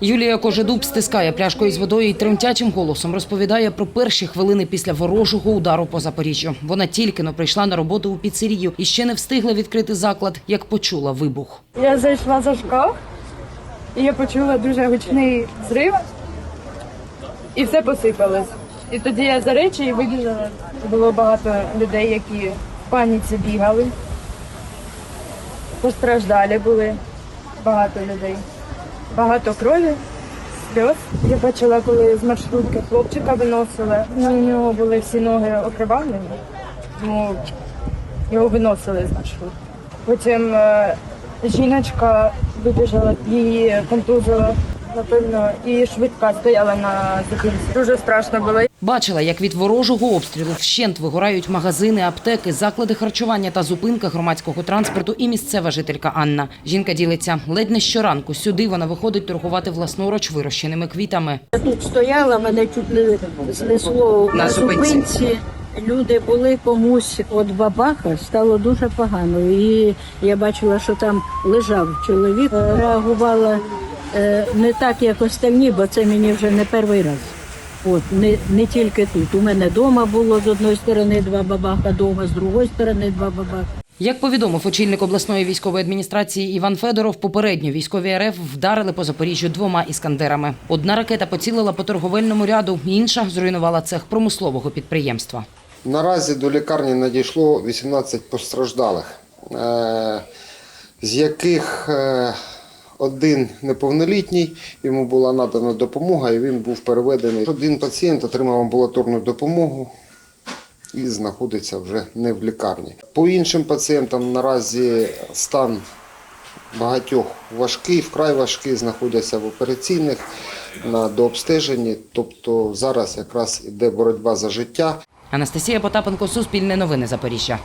Юлія Кожедуб стискає пляшкою з водою і тремтячим голосом розповідає про перші хвилини після ворожого удару по Запоріжжю. Вона тільки но прийшла на роботу у піцерію і ще не встигла відкрити заклад, як почула вибух. Я зайшла за шкаф, і я почула дуже гучний зрив, і все посипалось. І тоді я за речі і вибіжала. Було багато людей, які в паніці бігали. Постраждалі були багато людей. Багато крові, сльоз. Я бачила, коли з маршрутки хлопчика виносили. Ну, у нього були всі ноги окривавлені. тому його виносили з маршрутки. Потім е, жіночка вибіжала, її контузила, напевно, і швидка стояла на зупинці. Дуже страшно було. Бачила, як від ворожого обстрілу вщент вигорають магазини, аптеки, заклади харчування та зупинка громадського транспорту і місцева жителька Анна. Жінка ділиться, ледь не щоранку сюди вона виходить торгувати власноруч вирощеними квітами. Я тут стояла, мене чуть не знесло На зупинці. Люди були комусь від бабаха, стало дуже погано. І я бачила, що там лежав чоловік. Е, Реагувала не так, як остальні, бо це мені вже не перший раз. От, не, не тільки тут. У мене вдома було з одної сторони два бабаха, вдома, з другої сторони два бабаха. Як повідомив очільник обласної військової адміністрації Іван Федоров, попередньо військові РФ вдарили по Запоріжжю двома іскандерами. Одна ракета поцілила по торговельному ряду, інша зруйнувала цех промислового підприємства. Наразі до лікарні надійшло 18 постраждалих, е, з яких е, один неповнолітній, йому була надана допомога і він був переведений. Один пацієнт отримав амбулаторну допомогу і знаходиться вже не в лікарні. По іншим пацієнтам наразі стан багатьох важкий, вкрай важкий, знаходяться в операційних на дообстеженні. Тобто зараз якраз іде боротьба за життя. Анастасія Потапенко, Суспільне новини Запоріжжя.